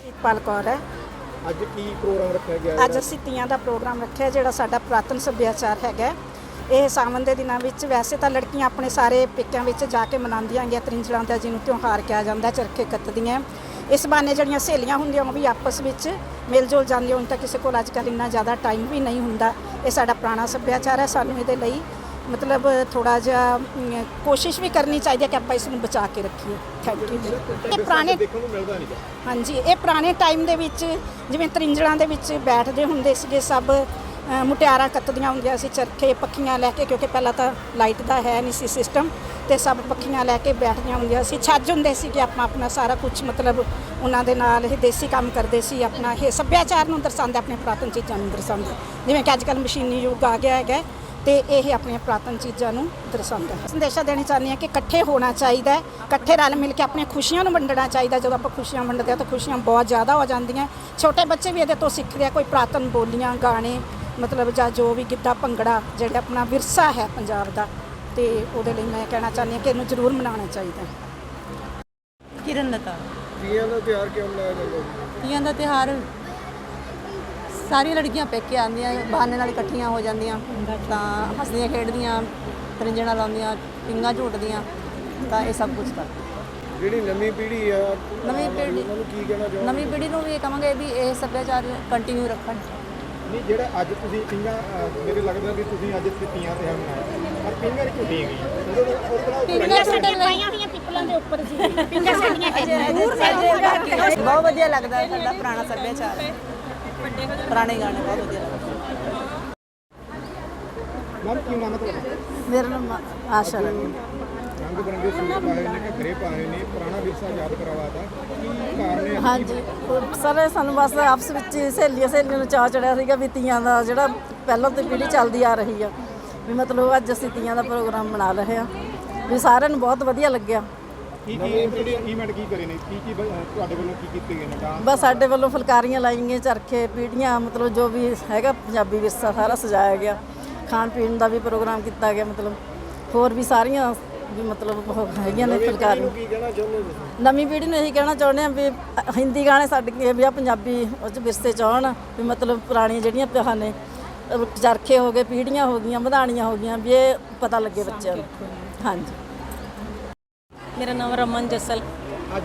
ਇਕਬਾਲ ਕੌਰ ਹੈ। ਅੱਜ ਕੀ ਪ੍ਰੋਗਰਾਮ ਰੱਖਿਆ ਗਿਆ ਹੈ ਅੱਜ ਅਸੀਂ ਤੀਆਂ ਦਾ ਪ੍ਰੋਗਰਾਮ ਰੱਖਿਆ ਜਿਹੜਾ ਸਾਡਾ ਪ੍ਰਾਤਨ ਸੱਭਿਆਚਾਰ ਹੈਗਾ ਇਹ ਸਾਵਣ ਦੇ ਦਿਨਾਂ ਵਿੱਚ ਵੈਸੇ ਤਾਂ ਲੜਕੀਆਂ ਆਪਣੇ ਸਾਰੇ ਪੇਕਿਆਂ ਵਿੱਚ ਜਾ ਕੇ ਮਨਾਉਂਦੀਆਂ ਹੈਗੀਆਂ ਤ੍ਰਿੰਜਲਾਂ ਦਾ ਜਿਹਨੂੰ ਤਿਉਹਾਰ ਕਿਹਾ ਜਾਂਦਾ ਚਰਖੇ ਕੱਤਦੀਆਂ ਇਸ ਬਹਾਨੇ ਜਿਹੜੀਆਂ ਸਹੇਲੀਆਂ ਹੁੰਦੀਆਂ ਉਹ ਵੀ ਆਪਸ ਵਿੱਚ ਮਿਲ ਜੁਲ ਜਾਂਦੀਆਂ ਹੁਣ ਤਾਂ ਕਿਸੇ ਕੋਲ ਅੱਜ ਕੱਲ੍ਹ ਇੰਨਾ ਜ਼ਿਆਦਾ ਟਾਈਮ ਵੀ ਨਹੀਂ ਹੁੰਦਾ। ਇਹ ਸਾਡਾ ਪੁਰਾਣਾ ਸੱਭਿਆਚਾਰ ਹੈ ਸਾਨੂੰ ਇਹਦੇ ਲਈ ਮਤਲਬ ਥੋੜਾ ਜਿਹਾ ਅਮ, ਕੋਸ਼ਿਸ਼ ਵੀ ਕਰਨੀ ਚਾਹੀਦੀ ਹੈ ਕਿ ਆਪਾਂ ਇਸ ਨੂੰ ਬਚਾ ਕੇ ਰੱਖੀਏ। ਥੈਂਕ ਯੂ ਇਹ ਪੁਰਾਣੇ ਦੇਖਣ ਨੂੰ ਮਿਲਦਾ ਨਹੀਂ ਹਾਂਜੀ ਇਹ ਪੁਰਾਣੇ ਟਾਈਮ ਦੇ ਵਿੱਚ ਜਿਵੇਂ ਤਰਿੰਜਲਾਂ ਦੇ ਵਿੱਚ ਬੈਠਦੇ ਹੁੰਦੇ ਸੀਗੇ ਸਭ ਅ, ਮੁਟਿਆਰਾਂ ਕੱਤਦੀਆਂ ਹੁੰਦੀਆਂ ਸੀ ਚਰਖੇ ਪੱਖੀਆਂ ਲੈ ਕੇ ਕਿਉਂਕਿ ਪਹਿਲਾਂ ਤਾਂ ਲਾਈਟ ਦਾ ਹੈ ਨਹੀਂ ਸੀ ਸਿਸਟਮ ਤੇ ਸਭ ਪੱਖੀਆਂ ਲੈ ਕੇ ਬੈਠਦੀਆਂ ਹੁੰਦੀਆਂ ਸੀ। ਛੱਜ ਹੁੰਦੇ ਸੀ ਕਿ ਆਪਾਂ ਆਪਣਾ ਸਾਰਾ ਕੁਝ ਮਤਲਬ ਉਹਨਾਂ ਦੇ ਨਾਲ ਇਹ ਦੇਸੀ ਕੰਮ ਕਰਦੇ ਸੀ, ਆਪਣਾ ਇਹ ਸੱਭਿਆਚਾਰ ਨੂੰ ਦਰਸਾਉਂਦਾ, ਆਪਣੇ ਪੁਰਾਤਨ ਚੀਜ਼ਾਂ ਨੂੰ ਦਰਸਾਉਂਦਾ। ਜਿਵੇਂ ਕਿ ਅੱਜ ਕੱਲ੍ਹ ਮਸ਼ੀਨੀ ਯੁੱਗ ਆ ਗਿਆ ਹੈਗਾ, ਤੇ ਇਹ ਆਪਣੀਆਂ ਪੁਰਾਤਨ ਚੀਜ਼ਾਂ ਨੂੰ ਦਰਸਾਉਂਦਾ ਹੈ ਸੰਦੇਸ਼ਾ ਦੇਣੀ ਚਾਹੁੰਦੀ ਹਾਂ ਕਿ ਇਕੱਠੇ ਹੋਣਾ ਚਾਹੀਦਾ ਹੈ, ਇਕੱਠੇ ਰਲ ਮਿਲ ਕੇ ਆਪਣੀਆਂ ਖੁਸ਼ੀਆਂ ਨੂੰ ਵੰਡਣਾ ਚਾਹੀਦਾ ਜਦੋਂ ਆਪਾਂ ਖੁਸ਼ੀਆਂ ਵੰਡਦੇ ਹਾਂ ਤਾਂ ਖੁਸ਼ੀਆਂ ਬਹੁਤ ਜ਼ਿਆਦਾ ਹੋ ਜਾਂਦੀਆਂ ਛੋਟੇ ਬੱਚੇ ਵੀ ਇਹਦੇ ਤੋਂ ਸਿੱਖਦੇ ਆ, ਕੋਈ ਪੁਰਾਤਨ ਬੋਲੀਆਂ, ਗਾਣੇ, ਮਤਲਬ ਜਾਂ ਜੋ ਵੀ ਗਿੱਧਾ ਭੰਗੜਾ, ਜਿਹੜਾ ਆਪਣਾ ਵਿਰਸਾ ਹੈ ਪੰਜਾਬ ਦਾ ਤੇ ਉਹਦੇ ਲਈ ਮੈਂ ਕਹਿਣਾ ਚਾਹੁੰਦੀ ਹਾਂ ਕਿ ਇਹਨੂੰ ਜ਼ਰੂਰ ਮਨਾਉਣਾ ਚਾਹੀਦਾ ਹੈ। ਕਿਰਨ ਲਤਾ ਤੀਆਂ ਦਾ ਤਿਉਹਾਰ ਕਿਉਂ ਮਨਾਇਆ ਜਾਂਦਾ ਤੀਆਂ ਦਾ ਤਿਹਾਰ ਸਾਰੀਆਂ ਲੜਕੀਆਂ ਪੇਕੇ ਆਉਂਦੀਆਂ ਬਹਾਨੇ ਨਾਲ ਇਕੱਠੀਆਂ ਹੋ ਜਾਂਦੀਆਂ ਤਾਂ ਹੱਸਦੀਆਂ ਖੇਡਦੀਆਂ ਤਰਿੰਜਣਾ ਲਾਉਂਦੀਆਂ ਪਿੰਗਾ ਝੂਟਦੀਆਂ ਤਾਂ ਇਹ ਸਭ ਕੁਝ ਕਰਦੇ। ਜਿਹੜੀ ਨਵੀਂ ਪੀੜ੍ਹੀ ਆ ਨਵੀਂ ਪੀੜ੍ਹੀ ਉਹਨਾਂ ਨੂੰ ਕੀ ਕਹਿਣਾ ਚਾਹੁੰਦੇ ਨਵੀਂ ਪੀੜ੍ਹੀ ਨੂੰ ਵੀ ਇਹ ਕਹਾਂਗੇ ਵੀ ਇਹ ਸੱਭਿਆਚਾਰ ਕੰਟੀਨਿਊ ਰੱਖਣ। ਨਹੀਂ ਜਿਹੜਾ ਅੱਜ ਤੁਸੀਂ ਪਿੰਗਾ ਮੇਰੇ ਲੱਗਦਾ ਵੀ ਤੁਸੀਂ ਅੱਜ ਇੱਥੇ ਤੀਆਂ ਤੇ ਮਨਾਇਆ ਪਰ ਪਿੰਗਾ ਨਹੀਂ ਝੁੱਟੀ ਗਈ ਪਿੰਗਾ ਸਾਡੇ ਲਈ ਹੋਈਆਂ ਪਿੱਪਲਾਂ ਦੇ ਉੱਪਰ ਜੀ ਪਿੰਗਾ ਸਾਡੀਆਂ ਬਹੁਤ ਵਧੀਆ ਲੱਗਦਾ ਸਾਡਾ ਪੁਰਾਣਾ ਸੱਭਿਆਚਾਰ। ਹੈ ਪੁਰਾਣੇ ਗਾਣੇ ਬਹੁਤ ਵਧੀਆ ਲੱਗਦੇ। ਮਨ ਕੀ ਨਾਮ ਹੈ ਤੁਹਾਡਾ? ਮੇਰਾ ਨਾਮ ਆਸ਼ਾ ਰਾਣੀ ਰੰਗ ਬਰੰਗੇ ਸੂਟ ਪਾਏ ਨੇ ਘੱਗਰੇ ਪਾਏ ਨੇ ਪੁਰਾਣਾ ਵਿਰਸਾ ਯਾਦ ਕਰਵਾਤਾ। ਕੀ ਕਾਰਨ ਹੈ? ਹਾਂਜੀ ਸਰ ਸਾਨੂੰ ਬਸ ਆਪਸ ਵਿੱਚ ਸਹੇਲੀਆਂ ਸਹੇਲੀਆਂ ਨੂੰ ਚਾਅ ਚੜਿਆ ਸੀਗਾ ਵੀ ਤੀਆਂ ਦਾ ਜਿਹੜਾ ਪਹਿਲਾਂ ਤੋਂ ਪੀੜ੍ਹੀ ਚੱਲਦੀ ਆ ਰਹੀ ਆ। ਵੀ ਮਤਲਬ ਅੱਜ ਅਸੀਂ ਤੀਆਂ ਦਾ ਪ੍ਰੋਗਰਾਮ ਮਨਾ ਰਹੇ ਆ। ਵੀ ਸਾਰਿਆਂ ਨੂੰ ਬਹੁਤ ਵਧੀਆ ਲੱਗਿਆ। ਕੀ ਕੀ ਜਿਹੜੇ ਇਵੈਂਟ ਕੀ ਕਰੇ ਨੇ? ਕੀ ਕੀ ਬ- ਤੁਹਾਡੇ ਵੱਲੋਂ ਕੀ ਕੀਤੇ ਗਏ ਨੇ? ਡਾਂਸ ਬਸ ਸਾਡੇ ਵੱਲੋਂ ਫੁਲਕਾਰੀਆਂ ਲਾਈਆਂ ਚਰਖੇ ਪੀੜੀਆਂ ਮਤਲਬ ਜੋ ਵੀ ਹੈਗਾ ਪੰਜਾਬੀ ਵਿਰਸਾ ਸਾਰਾ ਸਜਾਇਆ ਗਿਆ। ਖਾਣ ਪੀਣ ਦਾ ਵੀ ਪ੍ਰੋਗਰਾਮ ਕੀਤਾ ਗਿਆ ਮਤਲਬ ਹੋਰ ਵੀ ਸਾਰੀਆਂ ਵੀ ਮਤਲਬ ਉਹ ਹੈਗੀਆਂ ਨੇ ਫੁਲਕਾਰੀਆਂ ਕੀ ਕਹਿਣਾ ਚਾਹੁੰਦੇ ਤੁਸੀਂ ਨਵੀਂ ਪੀੜ੍ਹੀ ਨੂੰ ਇਹੀ ਕਹਿਣਾ ਚਾਹੁੰਦੇ ਆ ਵੀ ਅ- ਹਿੰਦੀ ਗਾਣੇ ਛੱਡ ਕੇ ਵੀ ਆ ਪੰਜਾਬੀ ਉਹ 'ਚ ਵਿਰਸੇ ਚ ਆਉਣ ਵੀ ਮਤਲਬ ਪੁਰਾਣੀਆਂ ਜਿਹੜੀਆਂ ਪਿਆਹ ਨੇ ਅਹ ਚਰਖੇ ਹੋ ਗਏ ਪੀੜ੍ਹੀਆਂ ਹੋ ਗਈਆਂ ਵਧਾਣੀਆਂ ਹੋ ਗਈਆਂ ਵੀ ਇਹ ਪਤਾ ਲੱਗੇ ਬੱਚਿਆਂ ਨੂੰ। ਹਾਂਜੀ। ਮੇਰਾ ਨਾਮ ਰਮਨ ਜਸਲ। ਅੱਜ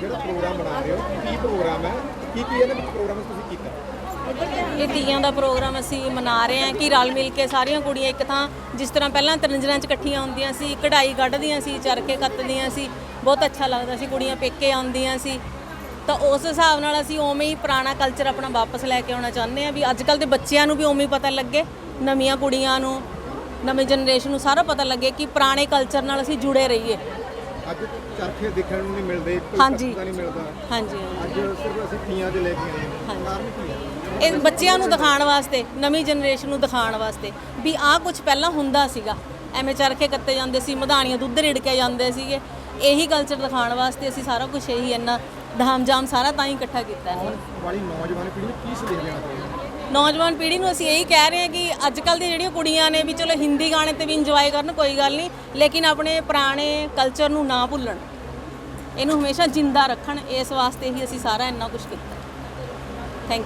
ਜਿਹੜਾ ਪ੍ਰੋਗਰਾਮ ਬਣਾ ਰਹੇ ਹੋ ਕੀ ਪ੍ਰੋਗਰਾਮ ਹੈ? ਕੀ ਕੀ ਇਹਦੇ ਵਿੱਚ ਪ੍ਰੋਗਰਾਮ ਤੁਸੀਂ ਕੀਤਾ? ਇਹ ਤੀਆਂ ਦਾ ਪ੍ਰੋਗਰਾਮ ਅਸੀਂ ਮਨਾ ਰਹੇ ਹਾਂ ਕਿ ਰਲ ਮਿਲ ਕੇ ਸਾਰੀਆਂ ਕੁੜੀਆਂ ਇੱਕ ਥਾਂ ਜਿਸ ਤਰ੍ਹਾਂ ਪਹਿਲਾਂ ਤਰਿੰਜਰਾਂ 'ਚ ਇਕੱਠੀਆਂ ਹੁੰਦੀਆਂ ਸੀ ਕਢਾਈ ਕੱਢਦੀਆਂ ਸੀ ਚਰਖੇ ਕੱਤਦੀਆਂ ਸੀ ਬਹੁਤ ਅੱਛਾ ਲੱਗਦਾ ਸੀ ਕੁੜੀਆਂ ਪੇਕੇ ਆਉਂਦੀਆਂ ਸੀ। ਤਾਂ ਉਸ ਹਿਸਾਬ ਨਾਲ ਅਸੀਂ ਉਵੇਂ ਹੀ ਪੁਰਾਣਾ ਕਲਚਰ ਆਪਣਾ ਵਾਪਸ ਲੈ ਕੇ ਆਉਣਾ ਚਾਹੁੰਦੇ ਹਾਂ ਵੀ ਅੱਜ ਕੱਲ ਦੇ ਬੱਚਿਆਂ ਨੂੰ ਵੀ ਉਵੇਂ ਹੀ ਪਤਾ ਲੱਗੇ ਨਵੀਆਂ ਕੁੜੀਆਂ ਨੂੰ ਨਵੀਂ ਜਨਰੇਸ਼ਨ ਨੂੰ ਸਾਰਾ ਪਤਾ ਲੱਗੇ ਕਿ ਪੁਰਾਣੇ ਕਲਚਰ ਨਾਲ ਅਸੀਂ ਜੁੜੇ ਰਹੀਏ। ਅੱਜ ਚਰਖੇ ਦੇਖਣ ਨੂੰ ਨਹੀਂ ਮਿਲਦੇ ਕੋਈ ਹਾਂਜੀ। ਕੱਤਦਾ ਨਹੀਂ ਮਿਲਦਾ। ਹਾਂਜੀ ਅੱਜ ਸਿਰਫ ਅਸੀਂ ਤੀਆਂ ਦੇ ਲੈ ਕੇ ਆਏ ਹਾਂ। ਹਾਂਜੀ। ਕਾਰਨ ਕੀ ਹੈ? ਇਹ ਬੱਚਿਆਂ ਨੂੰ ਦਿਖਾਉਣ ਵਾਸਤੇ ਨਵੀਂ ਜਨਰੇਸ਼ਨ ਨੂੰ ਦਿਖਾਉਣ ਵਾਸਤੇ ਵੀ ਆਹ ਕੁਝ ਪਹਿਲਾਂ ਹੁੰਦਾ ਸੀਗਾ। ਐਵੇਂ ਚਰਖੇ ਕੱਤੇ ਜਾਂਦੇ ਸੀ ਮਧਾਣੀਆਂ ਦੁੱਧ ਰਿੜਕੇ ਜਾਂਦੇ ਸੀਗੇ। ਇਹੀ ਕਲਚਰ ਦਿਖਾਉਣ ਵਾਸਤੇ ਅਸੀਂ ਸਾਰਾ ਕੁਝ ਇਹੀ ਇੰਨਾ ਧਾਮਜਾਮ ਸਾਰਾ ਤਾਂ ਹੀ ਇਕੱਠਾ ਕੀਤਾ ਹੈ ਵਾਲੀ ਨੌਜਵਾਨ ਪੀੜ੍ਹੀ ਨੂੰ ਕੀ ਸੰਦੇਸ਼ ਦੇਣਾ ਚਾਹੁੰਦੇ? ਹੋ ਨੌਜਵਾਨ ਪੀੜ੍ਹੀ ਨੂੰ ਅਸੀਂ ਇਹੀ ਕਹਿ ਰਹੇ ਹਾਂ ਕਿ ਅੱਜ ਕੱਲ ਦੀਆਂ ਜਿਹੜੀਆਂ ਕੁੜੀਆਂ ਨੇ ਵੀ ਚਲੋ ਹਿੰਦੀ ਗਾਣੇ ਤੇ ਵੀ ਇੰਜੋਏ ਕਰਨ ਕੋਈ ਗੱਲ ਨਹੀਂ ਲੇਕਿਨ ਆਪਣੇ ਪੁਰਾਣੇ ਕਲਚਰ ਨੂੰ ਨਾ ਭੁੱਲਣ। ਇਹਨੂੰ ਹਮੇਸ਼ਾ ਜਿੰਦਾ ਰੱਖਣ ਇਸ ਵਾਸਤੇ ਹੀ ਅਸੀਂ ਸਾਰਾ ਇੰਨਾ ਕੁਝ ਕੀਤਾ। ਥੈਂਕ